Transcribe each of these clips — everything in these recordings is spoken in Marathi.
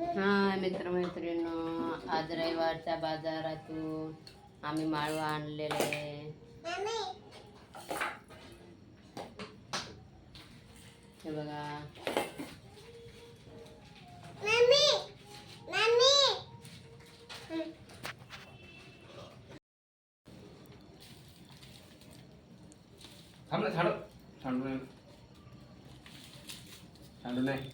हा मित्रमैत्रिणींनो आज रविवारच्या बाजारातून आम्ही माळवा आणलेले. हे बघा. थांब ना थांब थांबू नाही. थांबू नाही.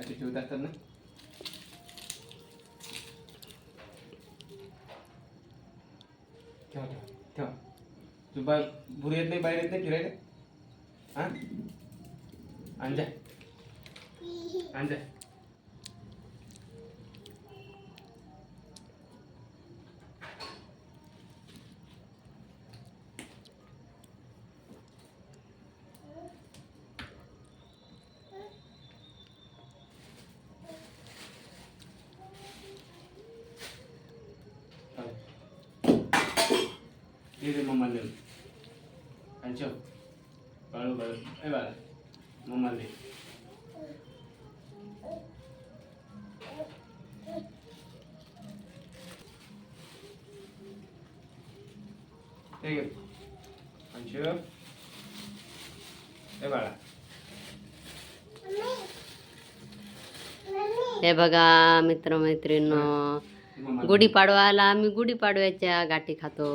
असे ठेवत असतात ना ठेवा ठेवा. ठेवा. तू बा भुरी येत नाही बाहेर येत नाही फिरायला? हा? अंजा अंजा ये दे मम्मा ले अंचो बाळू बाळू ए बाळा मम्मा ले हे घे अंशू ए बाळा हे बघा मित्रमैत्रिणींनो गुढीपाडवाला आम्ही गुढीपाडव्याच्या गाठी खातो.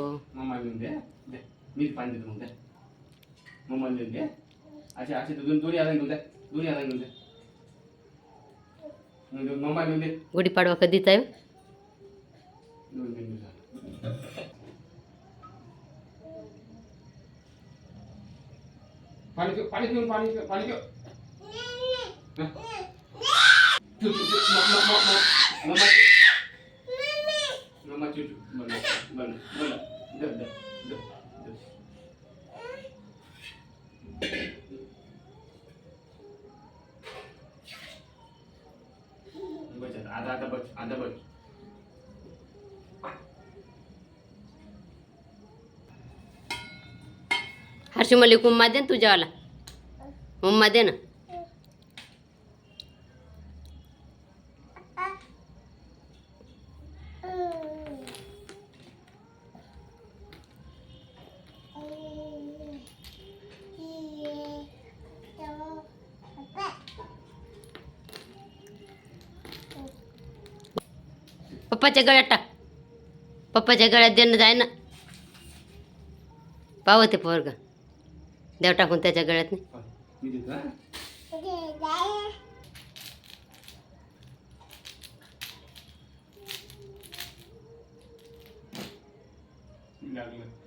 गुढीपाडवा कधीच आहे? आता आता उम्मा आता हर्षू मला दे ना तुझ्यावाला. उम्मा दे ना. पप्पाच्या गळ्यात टाक. पप्पाच्या गळ्यात देणं जाय ना. पावते पोरग. देव टाकून त्याच्या गळ्यात नाही. लागलं.